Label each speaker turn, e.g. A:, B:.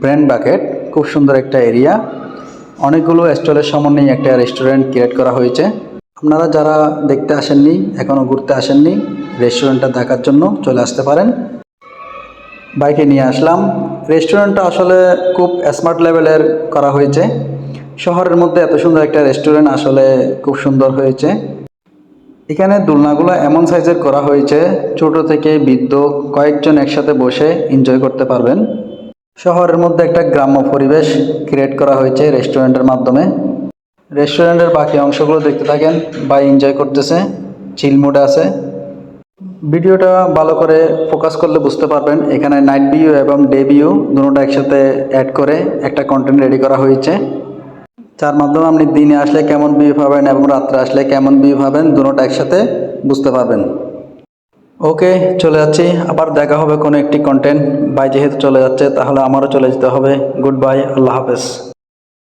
A: Brand bucket, খুব সুন্দর একটা এরিয়া। অনেকগুলো স্টলের সমন্বয়ে একটা রেস্টুরেন্ট ক্রিয়েট করা হয়েছে। আপনারা যারা দেখতে আসেননি এখনও ঘুরতে আসেননি, রেস্টুরেন্টটা দেখার জন্য চলে আসতে পারেন। বাইকে নিয়ে আসলাম। রেস্টুরেন্টটা আসলে খুব স্মার্ট লেভেলের করা হয়েছে। শহরের মধ্যে এত সুন্দর একটা রেস্টুরেন্ট আসলে খুব সুন্দর হয়েছে। এখানে দোলনাগুলো এমন সাইজের করা হয়েছে, ছোট থেকে বৃদ্ধ, কয়েকজন একসাথে বসে এনজয় করতে পারবেন। শহরের মধ্যে একটা গ্রাম্য পরিবেশ ক্রিয়েট করা হয়েছে রেস্টুরেন্টের মাধ্যমে। রেস্টুরেন্টের বাকি অংশগুলো দেখতে থাকেন বা এনজয় করতেছে চিল মোডে আছে। ভিডিওটা ভালো করে ফোকাস করলে বুঝতে পারবেন, এখানে নাইট ভিউ এবং ডে ভিউ দুটোটা একসাথে অ্যাড করে একটা কন্টেন্ট রেডি করা হয়েছে। যার মাধ্যমে আপনি দিনে আসলে কেমন ভিউ পাবেন এবং রাত্রে আসলে কেমন ভিউ পাবেন, দুটোটা একসাথে বুঝতে পারবেন। ওকে, চলে যাচ্ছি। আবার দেখা হবে কোনো একটি কন্টেন্ট বাই যেহেতু চলে যাচ্ছে, তাহলে আমারও চলে যেতে হবে। গুড বাই আল্লাহ হাফেজ।